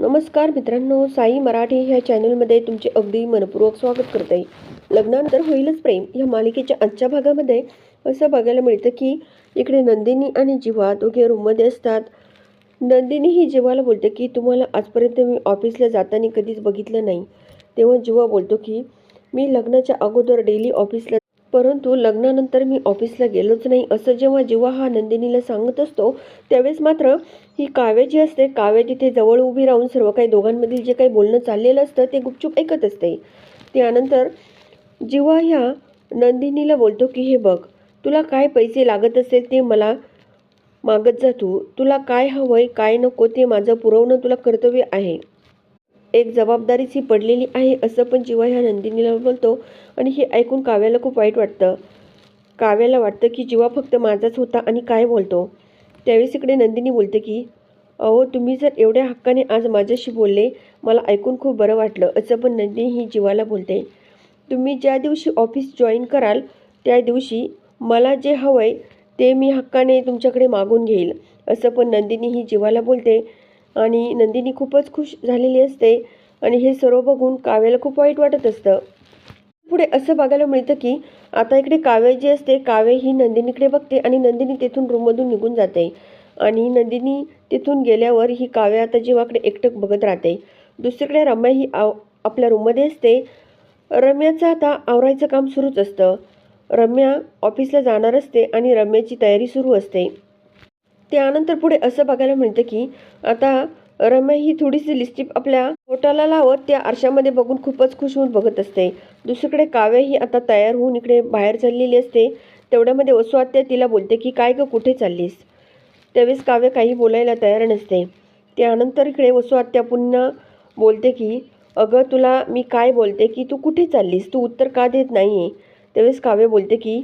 नमस्कार मित्रांनो साई मराठी ह्या चॅनलमध्ये तुमचे अगदी मनपूर्वक स्वागत करते. लग्नानंतर होईलच प्रेम. या मालिकेच्या आजच्या भागामध्ये असं बघायला मिळतं की इकडे नंदिनी आणि जिवा दोघे रूममध्ये असतात. नंदिनी ही जिवाला बोलते की तुम्हाला आजपर्यंत मी ऑफिसला जाताना कधीच बघितलं नाही. तेव्हा जिवा बोलतो की मी लग्नाच्या अगोदर डेली ऑफिसला परंतु लग्नानंतर मी ऑफिसला गेलोच नाही. असं जेव्हा जेव्हा हा नंदिनीला सांगत असतो त्यावेळेस मात्र ही काव्य जी असते काव्य तिथे जवळ उभी राहून सर्व काही दोघांमधील जे काही बोलणं चाललेलं असतं ते गुपचूप ऐकत असते. त्यानंतर जेव्हा ह्या नंदिनीला बोलतो की हे बघ तुला काय पैसे लागत असेल ते मला मागत जा तू. तुला काय हवंय काय नको ते माझं पुरवणं तुला कर्तव्य आहे. एक जबाबदारीची पडलेली आहे असं पण जीवा ह्या नंदिनीला बोलतो आणि हे ऐकून काव्याला खूप वाईट वाटतं. काव्याला वाटतं की जीवा फक्त माझाच होता आणि काय बोलतो? त्यावेळेस इकडे नंदिनी बोलते की अहो तुम्ही जर एवढ्या हक्काने आज माझ्याशी बोलले मला ऐकून खूप बरं वाटलं असं पण नंदिनी ही जीवाला बोलते. तुम्ही ज्या दिवशी ऑफिस जॉईन कराल त्या दिवशी मला जे हवं आहे ते मी हक्काने तुमच्याकडे मागून घेईल असं पण नंदिनी ही जीवाला बोलते. आणि नंदिनी खूपच खुश झालेली असते आणि हे सर्व बघून काव्याला खूप वाईट वाटत असतं. पुढे असं बघायला मिळतं की आता इकडे काव्य जी असते काव्य ही नंदिनीकडे बघते आणि नंदिनी तेथून रूममधून निघून जाते. आणि नंदिनी तिथून गेल्यावर ही काव्य आता जीवाकडे एकटक बघत राहते. दुसरीकडे रम्या ही आव आपल्या रूममध्ये असते. रम्याचं आता आवरायचं काम सुरूच असतं. रम्या ऑफिसला जाणार असते आणि रम्याची तयारी सुरू असते. त्यानंतर पुढे असं बघायला मिळतं की आता रम्या ही थोडीशी लिस्टिप आपल्या पोटाला लावत त्या आरशामध्ये बघून खूपच खुश होऊन बघत असते. दुसरीकडे काव्य ही आता तयार होऊन इकडे बाहेर चाललेली असते. तेवढ्यामध्ये वसुआत्या तिला बोलते की काय ग कुठे चाललीस? त्यावेळेस काव्य काही बोलायला तयार नसते. त्यानंतर इकडे वसुआत्या पुन्हा बोलते की अगं तुला मी काय बोलते की तू कुठे चाललीस? तू उत्तर का देत नाही आहे त्यावेळेस काव्य बोलते की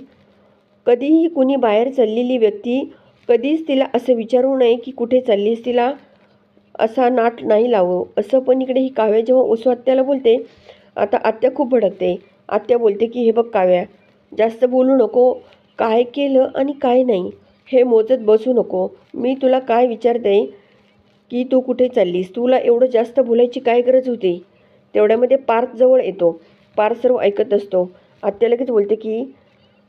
कधीही कुणी बाहेर चाललेली व्यक्ती कधीच तिला असं विचारू नये की कुठे चाललीस तिला असा नाट नाही लाव. असं पण इकडे ही काव्या जेव्हा ओसू आत्याला बोलते आता आत्या खूप भडकते. आत्या बोलते की हे बघ काव्या जास्त बोलू नको. काय केलं आणि काय नाही हे मोजत बसू नको. मी तुला काय विचारते की तू कुठे चाललीस? तुला एवढं जास्त बोलायची काय गरज होती? तेवढ्यामध्ये पार्थ जवळ येतो. पार्थ सर्व ऐकत असतो. आत्या लगेच बोलते की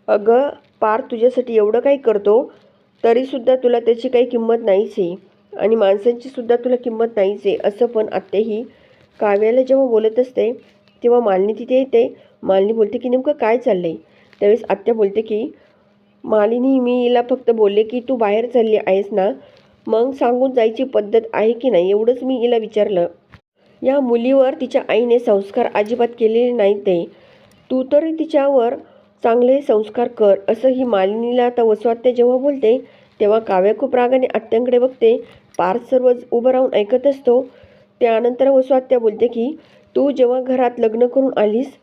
अगं पार्थ तुझ्यासाठी एवढं काही करतो तरीसुद्धा तुला त्याची काही किंमत नाहीच आहे. आणि माणसांची सुद्धा तुला किंमत नाहीच आहे असं पण आत्याही काव्याला जेव्हा बोलत असते तेव्हा मालिनी तिथे येते. मालिनी बोलते की नेमकं काय चाललं आहे त्यावेळेस आत्या बोलते की मालिनी मी हिला फक्त बोलले की तू बाहेर चालली आहेस ना? मग सांगून जायची पद्धत आहे की नाही? एवढंच मी हिला विचारलं. या मुलीवर तिच्या आईने संस्कार अजिबात केलेले नाही ते. तू तरी तिच्यावर चांगले संस्कार कर असं ही मालिनीला आता वसवात्या जेव्हा बोलते तेव्हा काव्य खूप रागाने आत्यांकडे बघते पार्थ सर्व उभं राहून ऐकत असतो. त्यानंतर वसुआत्या बोलते की तू जेव्हा घरात लग्न करून आलीस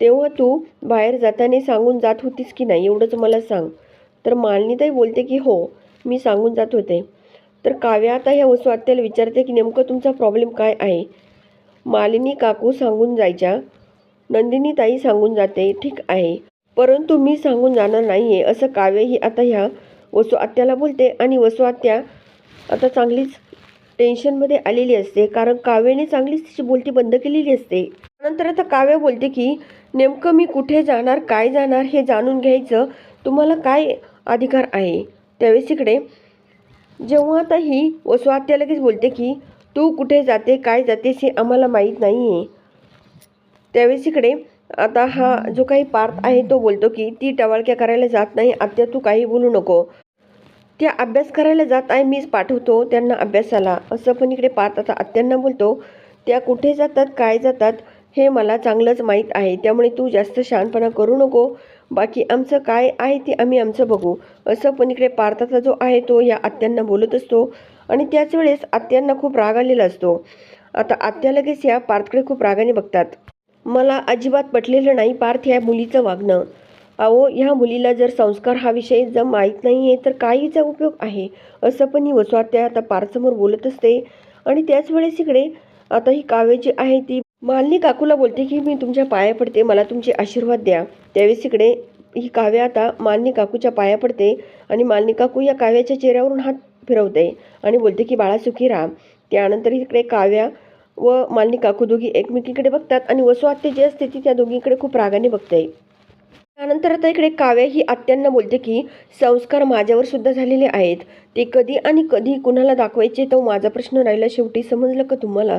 तेव्हा तू बाहेर जाताना सांगून जात होतीस की नाही एवढंच मला सांग. तर मालिनीताई बोलते की हो मी सांगून जात होते. तर काव्य आता ह्या वसुआत्याला विचारते की नेमकं तुमचा प्रॉब्लेम काय आहे? मालिनी काकू सांगून जायच्या नंदिनी ताई सांगून जाते ठीक आहे परंतु मी सांगून जाणार नाही आहे असं काव्यही आता ह्या वसू आत्याला बोलते आणि वसू आत्या आता चांगलीच टेन्शनमध्ये आलेली असते कारण काव्याने चांगलीच तिची बोलती बंद केलेली असते. नंतर आता काव्य बोलते की नेमकं मी कुठे जाणार काय जाणार हे जाणून घ्यायचं तुम्हाला काय अधिकार आहे? त्यावेळेस इकडे जेव्हा आता ही वसू आत्या लगेच बोलते की तू कुठे जाते काय जातेस हे आम्हाला माहीत नाही आहे त्यावेळेस इकडे आता हा जो काही पार्थ आहे तो बोलतो की ती टवाळक्या करायला जात नाही आत्या तू काही बोलू नको. त्या अभ्यास करायला जात आहे मीच पाठवतो त्यांना अभ्यासाला. असं पण इकडे पाहत आता आत्यांना बोलतो त्या कुठे जातात काय जातात हे मला चांगलंच माहीत आहे. त्यामुळे तू जास्त शहाणपणा करू नको. बाकी आमचं काय आहे ते आम्ही आमचं बघू. असं पण इकडे पार्थाचा जो आहे तो या आत्यांना बोलत असतो. आणि त्याच वेळेस आत्यांना खूप राग आलेला असतो. आता आत्या लगेच या पार्थकडे खूप रागाने बघतात. मला अजिबात पटलेलं नाही पार्थ ह्या मुलीचं वागणं. अहो ह्या मुलीला जर संस्कार हा विषय जर माहीत नाही आहे तर काहीचा उपयोग आहे? असं पण ही वसवात्या आता पारसमोर बोलत असते. आणि त्याच वेळेस इकडे आता ही काव्य जी आहे ती मालनी काकूला बोलते की मी तुमच्या पाया पडते. मला तुमचे आशीर्वाद द्या. त्यावेळेस इकडे ही काव्य आता मालिनी काकूच्या पाया पडते आणि मालनी काकू या काव्याच्या चेहऱ्यावरून हात फिरवते आणि बोलते की बाळा सुखी राहा. त्यानंतर इकडे काव्या व मालनी काकू दोघी एकमेकीकडे बघतात आणि वसू जी असते ती त्या दोघीकडे खूप रागाने बघते. त्यानंतर आता इकडे काव्या ही आत्यांना बोलते की संस्कार माझ्यावर सुद्धा झालेले आहेत. ते कधी आणि कधी कुणाला दाखवायचे तो माझा प्रश्न राहिला शेवटी समजलं का तुम्हाला?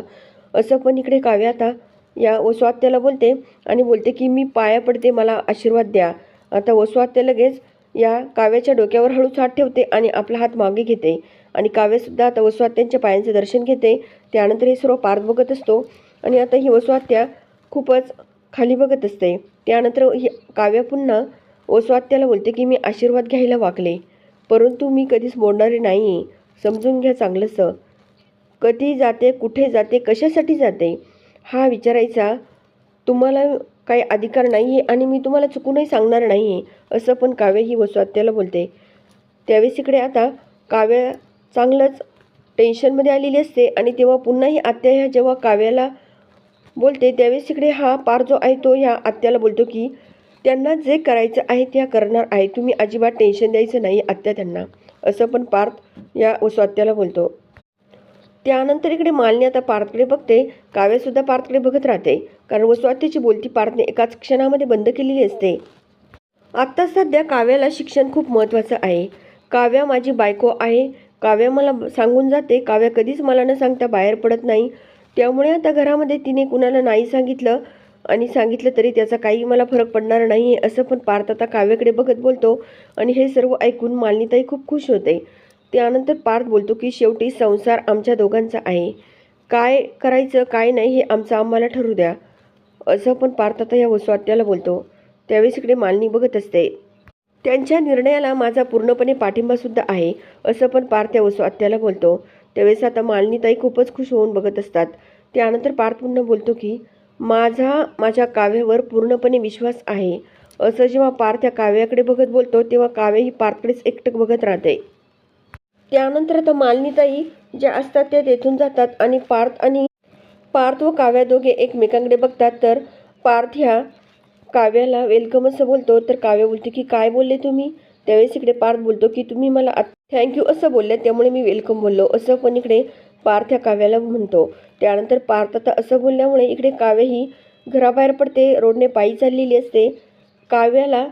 असं पण इकडे काव्या आता या वसुआत्याला बोलते आणि बोलते की मी पाया पडते मला आशीर्वाद द्या. आता वसुआत्या लगेच या काव्याच्या डोक्यावर हळूच हात ठेवते आणि आपला हात मागे घेते. आणि काव्यसुद्धा आता वसुआत्यांच्या पायांचे दर्शन घेते. त्यानंतर हे सर्व पार्थ बघत असतो. आणि आता ही वसुआत्या खूपच खाली बघत असते. त्यानंतर ही काव्या पुन्हा वसू बोलते की मी आशीर्वाद घ्यायला वागले परंतु मी कधीच बोलणारे नाही. समजून घ्या चांगलंसं. कधी जाते कुठे जाते कशासाठी जाते? हा विचारायचा तुम्हाला काही अधिकार नाही आहे आणि मी तुम्हाला चुकूनही सांगणार नाही आहे असं पण काव्य ही वसुआत्याला बोलते. त्यावेळेस इकडे आता काव्य चांगलंच टेन्शनमध्ये आलेली असते आणि तेव्हा पुन्हाही आत्या ह्या जेव्हा काव्याला बोलते त्यावेळेस इकडे हा पार जो आहे तो ह्या आत्याला बोलतो की त्यांना जे करायचं आहे त्या करणार आहे. तुम्ही अजिबात टेन्शन द्यायचं नाही आत्या त्यांना. असं पण पार्थ या वसू बोलतो. त्यानंतर इकडे मालनी आता पार्थकडे बघते. काव्यसुद्धा पार्थकडे बघत राहते. कारण वसू बोलती पार्थने एकाच क्षणामध्ये बंद केलेली असते. आत्ता सध्या काव्याला शिक्षण खूप महत्त्वाचं आहे. काव्या माझी बायको आहे. काव्या मला सांगून जाते. काव्या कधीच मला न सांगता बाहेर पडत नाही. त्यामुळे आता घरामध्ये तिने कुणाला नाही सांगितलं आणि सांगितलं तरी त्याचा काही मला फरक पडणार नाही आहे असं पण पार्थ आता काव्याकडे बघत बोलतो आणि हे सर्व ऐकून मालिनीताई खूप खुश होते. त्यानंतर पार्थ बोलतो की शेवटी संसार आमच्या दोघांचा आहे. काय करायचं काय नाही हे आमचं आम्हाला ठरू द्या. असं पण पार्थ आता या वसवात्याला बोलतो. त्यावेळेस इकडे मालनी बघत असते. त्यांच्या निर्णयाला माझा पूर्णपणे पाठिंबासुद्धा आहे असं पण पार्थ या वसुआत्याला बोलतो. त्यावेळेस आता मालिनीताई खूपच खुश होऊन बघत असतात. त्यानंतर पार्थ पुन्हा बोलतो की माझा माझ्या काव्यावर पूर्णपणे विश्वास आहे. असं जेव्हा पार्थ या काव्याकडे बघत बोलतो तेव्हा काव्य ही पार्थकडेच एकटक बघत राहते. त्यानंतर आता मालिनीताई ज्या असतात त्या तेथून जातात आणि पार्थ आणि पार्थ व काव्या दोघे एकमेकांकडे बघतात. तर पार्थ ह्या काव्याला वेलकम असं बोलतो. तर काव्य बोलते की काय बोलले तुम्ही? त्यावेळेस इकडे पार्थ बोलतो की तुम्ही मला थँक्यू असं बोलले. त्यामुळे मी वेलकम बोललो. असं पण इकडे पार्थ ह्या काव्याला म्हणतो. त्यानंतर पार्थ आता असं बोलल्यामुळे इकडे काव्य ही घराबाहेर पडते. रोडने पायी चाललेली असते. काव्याला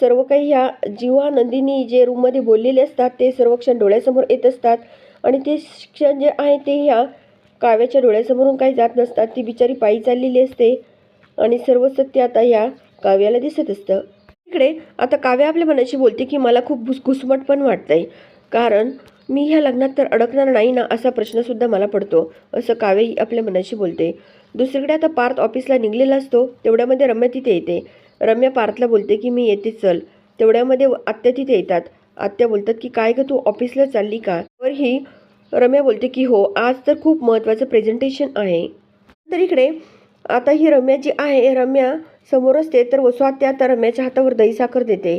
सर्व काही ह्या जीवा नंदिनी जे रूममध्ये बोललेले असतात ते सर्व क्षण डोळ्यासमोर येत असतात. आणि ते क्षण जे आहे ते ह्या काव्याच्या डोळ्यासमोरून काही जात नसतात. ती बिचारी पायी चाललेली असते. आणि सर्व सत्य आता ह्या काव्याला दिसत असतं. इकडे आता काव्या आपल्या मनाशी बोलते की मला खूप घुस घुसमट पण वाटतंय. कारण मी ह्या लग्नात तर अडकणार नाही ना असा प्रश्नसुद्धा मला पडतो. असं काव्य ही आपल्या मनाशी बोलते. दुसरीकडे आता पार्थ ऑफिसला निघलेला असतो तेवढ्यामध्ये रम्या तिथे येते. रम्या पार्थला बोलते की मी येते चल. तेवढ्यामध्ये आत्या तिथे येतात. आत्या बोलतात की काय गं तू ऑफिसला चालली का? तर ही रम्या बोलते की हो आज तर खूप महत्त्वाचं प्रेझेंटेशन आहे. तर इकडे आता ही रम्या जी आहे रम्या समोर असते तर वसुआत्या आता रम्याच्या हातावर दही साखर देते.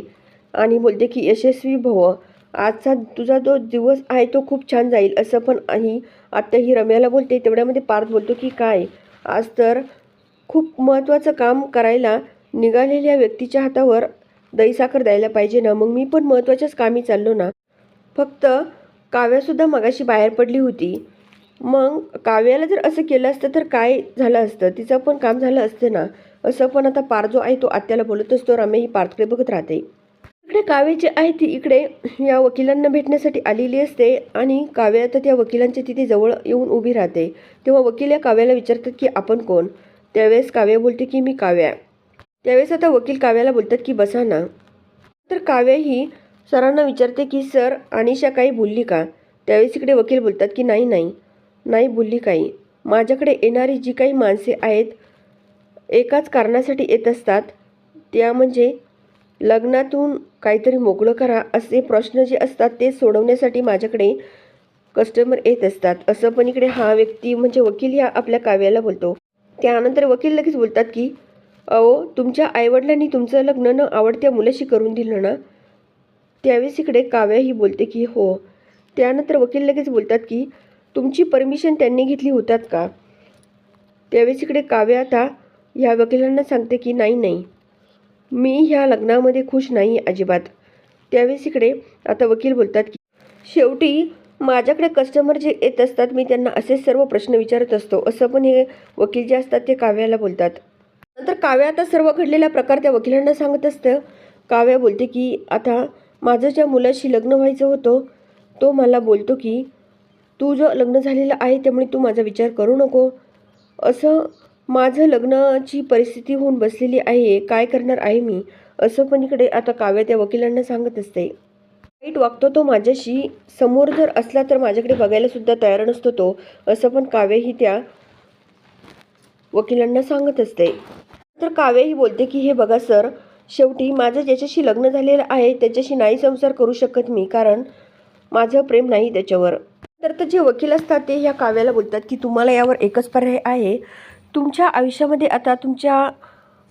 आणि बोलते की यशस्वी भव आजचा तुझा जो दिवस आहे तो खूप छान जाईल. असं पण आई आत्या ही रम्याला बोलते. तेवढ्यामध्ये पार्थ बोलतो की काय? आज तर खूप महत्त्वाचं काम करायला निघालेल्या व्यक्तीच्या हातावर दही साखर द्यायला पाहिजे ना मग मी पण महत्त्वाच्याच कामी चाललो ना. फक्त काव्यासुद्धा मगाशी बाहेर पडली होती. मग काव्याला जर असं केलं असतं तर काय झालं असतं? तिचं पण काम झालं असतं ना? असं पण आता पार जो आहे तो आत्याला बोलत असतो रम्या ही पार्थकडे बघत राहते. इकडे काव्य जी आहे ती इकडे या वकिलांना भेटण्यासाठी आलेली असते आणि काव्य आता त्या वकिलांच्या तिथे जवळ येऊन उभी राहते. तेव्हा वकील या काव्याला विचारतात की आपण कोण? त्यावेळेस काव्य बोलते की मी काव्या. त्यावेळेस आता वकील काव्याला बोलतात की बसा ना. तर काव्य ही सरांना विचारते की सर अनिशा काही बोलली का? त्यावेळेस इकडे वकील बोलतात की नाही नाही. नाही बोलली काही. माझ्याकडे येणारी जी काही माणसे आहेत एकाच कारणासाठी येत असतात. त्या म्हणजे लग्नातून काहीतरी मोकळं करा असे प्रश्न जे असतात ते सोडवण्यासाठी माझ्याकडे कस्टमर येत असतात. असं पण इकडे हा व्यक्ती म्हणजे वकील ह्या आपल्या काव्याला बोलतो. त्यानंतर वकील लगेच बोलतात की अहो तुमच्या आईवडिलांनी तुमचं लग्न न आवडत्या मुलाशी करून दिलं ना? त्यावेळेस इकडे काव्या ही बोलते की हो. त्यानंतर वकील लगेच बोलतात की तुमची परमिशन त्यांनी घेतली होतात का? त्यावेळेस इकडे काव्य आता ह्या वकिलांना सांगते की नाही नाही. मी ह्या लग्नामध्ये खुश नाही अजिबात. त्यावेळेस इकडे आता वकील बोलतात की शेवटी माझ्याकडे कस्टमर जे येत असतात मी त्यांना असे सर्व प्रश्न विचारत असतो. असं पण हे वकील जे असतात ते काव्याला बोलतात. नंतर काव्या आता सर्व घडलेला प्रकार त्या वकिलांना सांगत असतं. काव्या बोलते की आता माझं ज्या मुलाशी लग्न व्हायचं होतं तो मला बोलतो की तू जो लग्न झालेलं आहे त्यामुळे तू माझा विचार करू नको. असं माझं लग्नाची परिस्थिती होऊन बसलेली आहे. काय करणार आहे मी? असं पण इकडे आता काव्या त्या वकिलांना सांगत असते. वाईट वागतो तो माझ्याशी. समोर जर असला तर माझ्याकडे बघायला सुद्धा तयार नसतो तो. असं पण काव्य ही त्या वकिलांना सांगत असते. तर काव्य ही बोलते की हे बघा सर शेवटी माझं ज्याच्याशी लग्न झालेलं आहे त्याच्याशी नाही संसार करू शकत मी कारण माझं प्रेम नाही त्याच्यावर. तर तर जे वकील असतात ते ह्या काव्याला बोलतात की तुम्हाला यावर एकच पर्याय आहे. तुमच्या आयुष्यामध्ये आता तुमच्या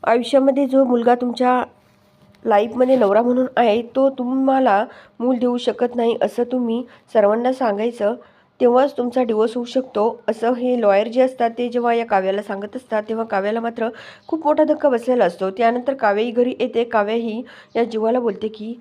आयुष्यामध्ये जो मुलगा तुमच्या लाईफमध्ये नवरा म्हणून आहे तो तुम्हाला मूल देऊ शकत नाही असं तुम्ही सर्वांना सांगायचं. तेव्हाच तुमचा डिवोर्स होऊ शकतो. असं हे लॉयर जे असतात ते जेव्हा या काव्याला सांगत असतात तेव्हा काव्याला मात्र खूप मोठा धक्का बसलेला असतो. त्यानंतर काव्याही घरी येते. काव्याही या जीवाला बोलते की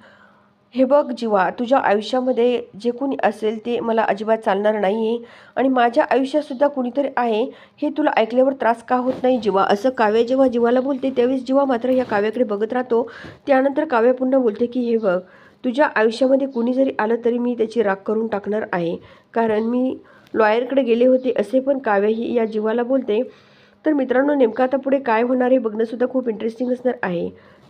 हे बघ जीवा तुझ्या आयुष्यामध्ये जे कोणी असेल ते मला अजिबात चालणार नाही आहे आणि माझ्या आयुष्यातसुद्धा कुणीतरी आहे हे तुला ऐकल्यावर त्रास का होत नाही जीवा? असं काव्य जेव्हा जीवाला बोलते त्यावेळेस जीवा मात्र या काव्याकडे बघत राहतो. त्यानंतर काव्य पुन्हा बोलते की हे बघ तुझ्या आयुष्यामध्ये कुणी जरी आलं तरी मी त्याची राग करून टाकणार आहे. कारण मी लॉयरकडे गेले होते असे पण काव्य ही या जीवाला बोलते. तर मित्रांनो नेमकं आता पुढे काय होणार हे बघणंसुद्धा खूप इंटरेस्टिंग असणार आहे.